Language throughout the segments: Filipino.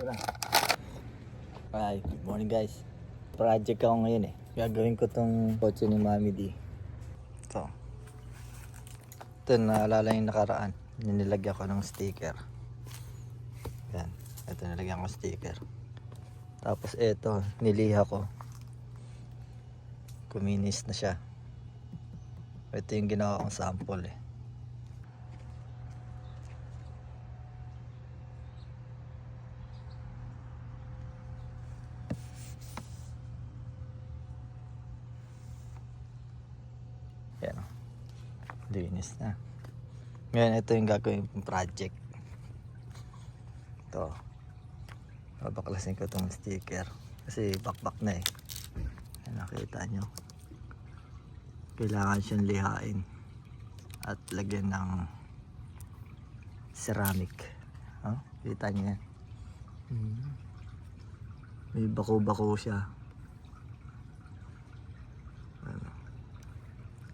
Tara. Ay, good morning guys. Project ako ngayon eh. Gagawin ko tong kotse ni Mami D. Ito. Ito, naalala yung nakaraan. Nilagyan ko ng sticker. Yan. Ito, nilagyan ko sticker. Tapos ito, niliha ko. Kuminis na siya. Ito yung ginawa kong sample eh. Yan o. Linis na. Ngayon, ito yung gagawin project. Ito. Babaklasin ko itong sticker. Kasi bakbak na eh. Nakita nyo. Kailangan siyang lihain. At lagyan ng ceramic. Oh, kita nyo yan. Hmm. May bako-bako siya.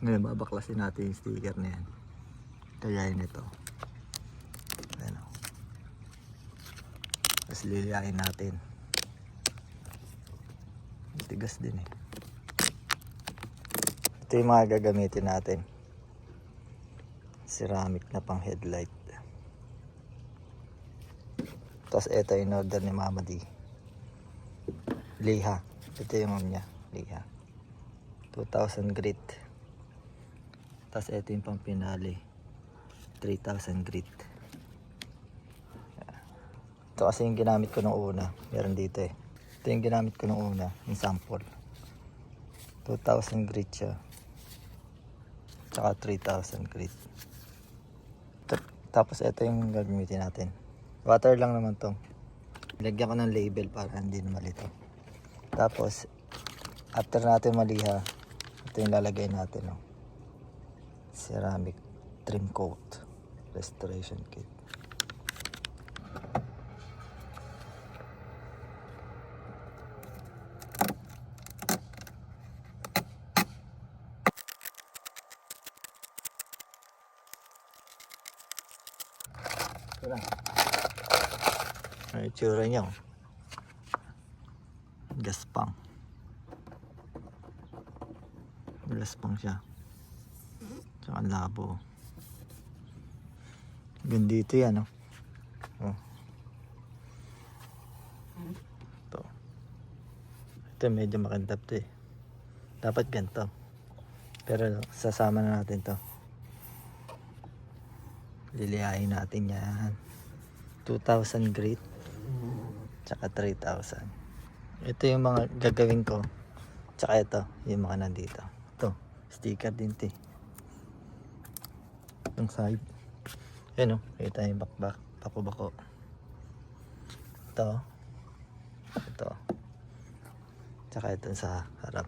Ngayon, babaklasin natin yung sticker na yan. Kaya nito. Ano. Tapos liliyain natin. Tigas din eh. Ito yung mga gagamitin natin. Ceramic na pang headlight. Tapos ito yung order ni Mama D. Liha. Ito yung mom niya. Liha. 2,000 grit. Tapos ito yung pang pinali. 3,000 grit. Ito kasi yung ginamit ko nung una. Meron dito eh. Ito yung ginamit ko nung una. Yung sample. 2,000 grit siya. Tsaka 3,000 grit. Ta- Tapos ito yung gagamitin natin. Water lang naman to. Lagyan ko ng label para hindi na malito. Tapos, after natin maliha, ito yung lalagay natin. No? Ceramic trim coat restoration kit. Ito. Ang itsura niya. Gaspang. Gaspang siya. Tsaka ang labo. Gandito yan, oh. oh. Ito. Ito medyo makandap to eh. Dapat ganito. Pero sasama na natin to. Liliyahin natin yan. 2,000 grit. Tsaka 3,000. Ito yung mga gagawin ko. Tsaka ito, yung mga nandito. Ito, sticker din to eh. Itong side. Yan o, kita yung bakbak. Bako-bako. Ito. Ito. Tsaka ito sa harap.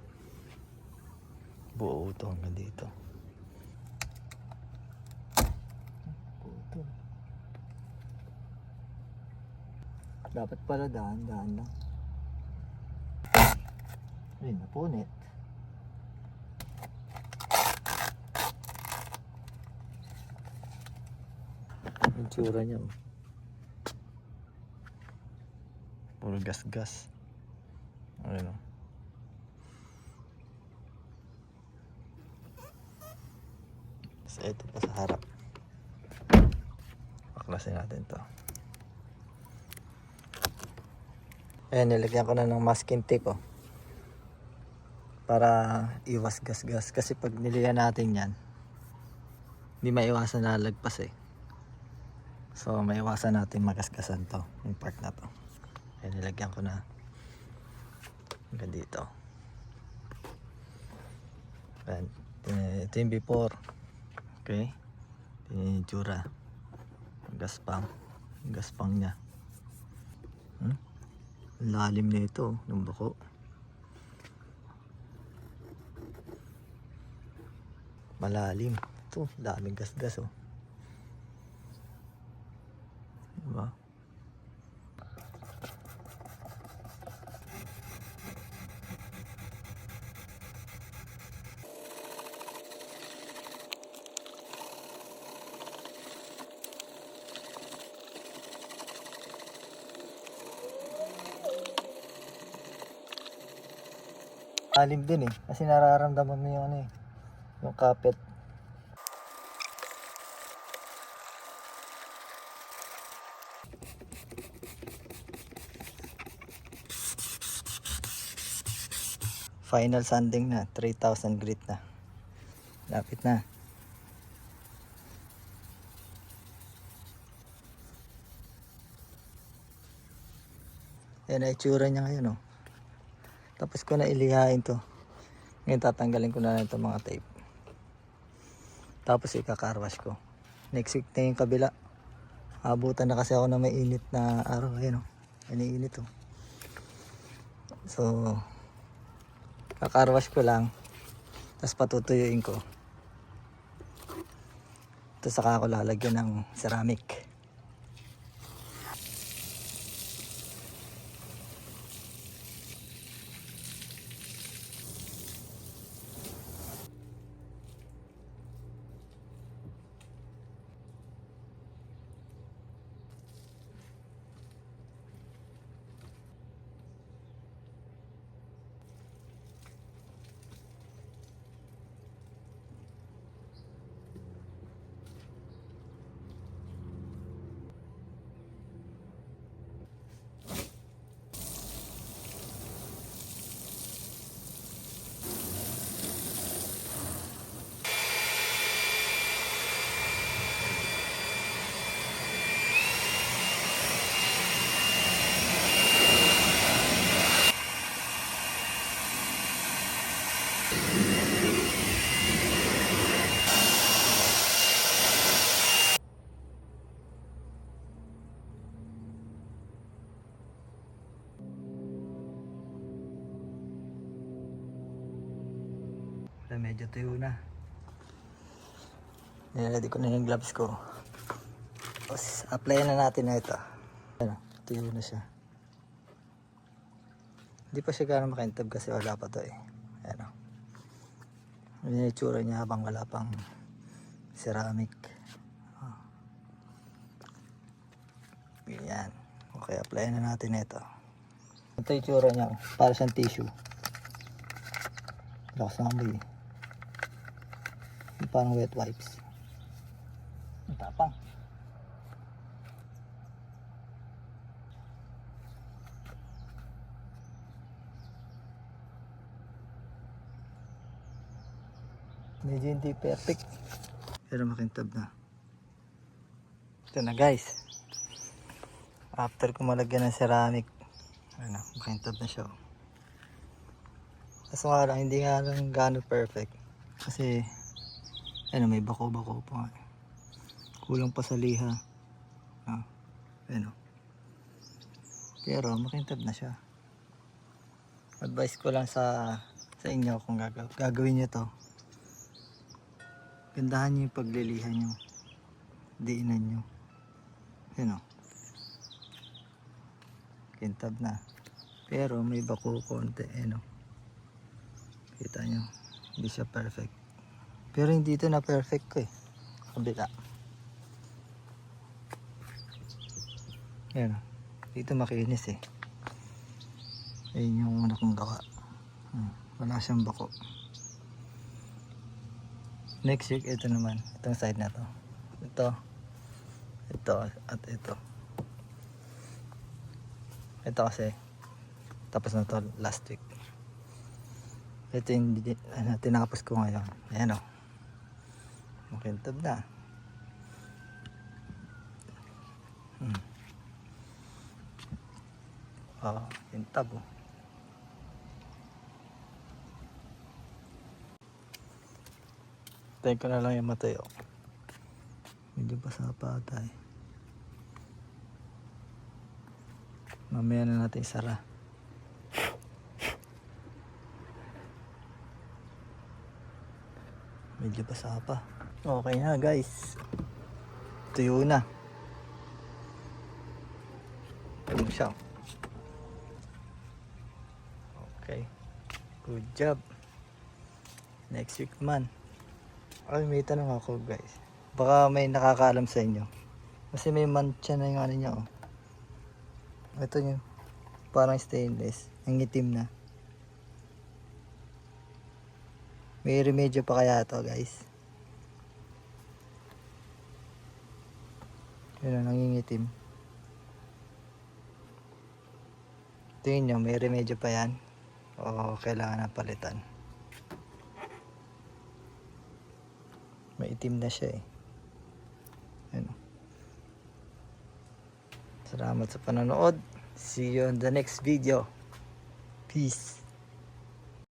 Buo ito hanggang dito. Dapat pala daan-daan lang. Ayun, napunit. Ang tsura niya. oh. Puro gas-gas. Ayun oh. Tapos ito pa sa harap. Paklasin natin to. Ayan, nilagyan ko na ng masking tape oh. Para iwas gas-gas. Kasi pag niliyan natin yan, hindi maiwasan na lagpas eh. So, maiwasan natin magasgasan to, yung part na to. Ayan, nilagyan ko na hanggang dito. Ayan, ito yung before. Okay? Ito yung itsura. Gaspang. Gaspang niya. Hmm? Lalim na ito, ng buko. Malalim. Ito, daming gasgas oh. Alim din eh. Kasi nararamdaman mo yung ano eh. Yung kapit. Final sanding na. 3,000 grit na. Lapit na. Yan ang itsura niya ngayon oh. Tapos ko na ilihain to. Ngayon tatanggalin ko na lang itong mga tape. Tapos ikakarwash ko. Next week na yung kabila. Abutan na kasi ako na may init na araw. Ayun o. Iniinit o. So, kakarwash ko lang. Tapos patutuyuin ko. Tapos saka ako lalagyan ng ceramic. Wala, medyo tuyo na. Niready ko na yung gloves ko. Tapos, apply na natin na ito. Ano, tuyo na siya. Hindi pa siya gano'ng makintab kasi wala pa to eh. Ayan o. Ano yung itsura niya habang wala pang ceramic. Oh. Yan. Okay, apply na natin ito. Ito yung itsura niya. oh. Para siyang tissue. Lakas ng amoy eh. Parang wet wipes. Ang tapang. Medyo hindi perfect. Pero makintab na. Ito na guys. After ko malagyan ng ceramic, ano, makintab na siya. oh. Kaso nga lang, hindi nga lang gano'n perfect. Kasi, ano, may bako-bako pa. Kulang pa sa liha. Ah, ano. Pero, makintab na siya. Advice ko lang sa sa inyo kung gagaw gagawin nyo to. Gandahan nyo yung paglilihan nyo. Diinan nyo. Ano. Kintab na. Pero may bako konti. Ano. Kita nyo, hindi siya perfect. Pero hindi ito na perfect ko eh. Kabila. Yan. Dito makinis eh. Ayun yung una kong gawa. Hmm. Wala siyang bako. Next week, ito naman. Itong side na to. Ito. Ito at ito. Ito kasi. Tapos na to last week. Ito yung ano, tinapos ko ngayon. Ayan o. Makintab na. Hmm. Oh, kintab o. Tayo na lang yung matayo. Medyo basa pa eh. Mamaya na natin isara. Medyo basa pa. Okay na guys. Tuyo na. Ayun siya. Okay. Good job. Next week man. Ay, may tanong ako guys. Baka may nakakaalam sa inyo. Kasi may mancha na yung ano niya oh. Ito yung parang stainless. Ang itim na. May remedyo pa kaya to guys. Yun o, nangingitim. Tingin nyo, may remedyo pa yan. O kailangan na palitan. Maitim na siya eh. Yun. Salamat sa panonood. See you on the next video. Peace.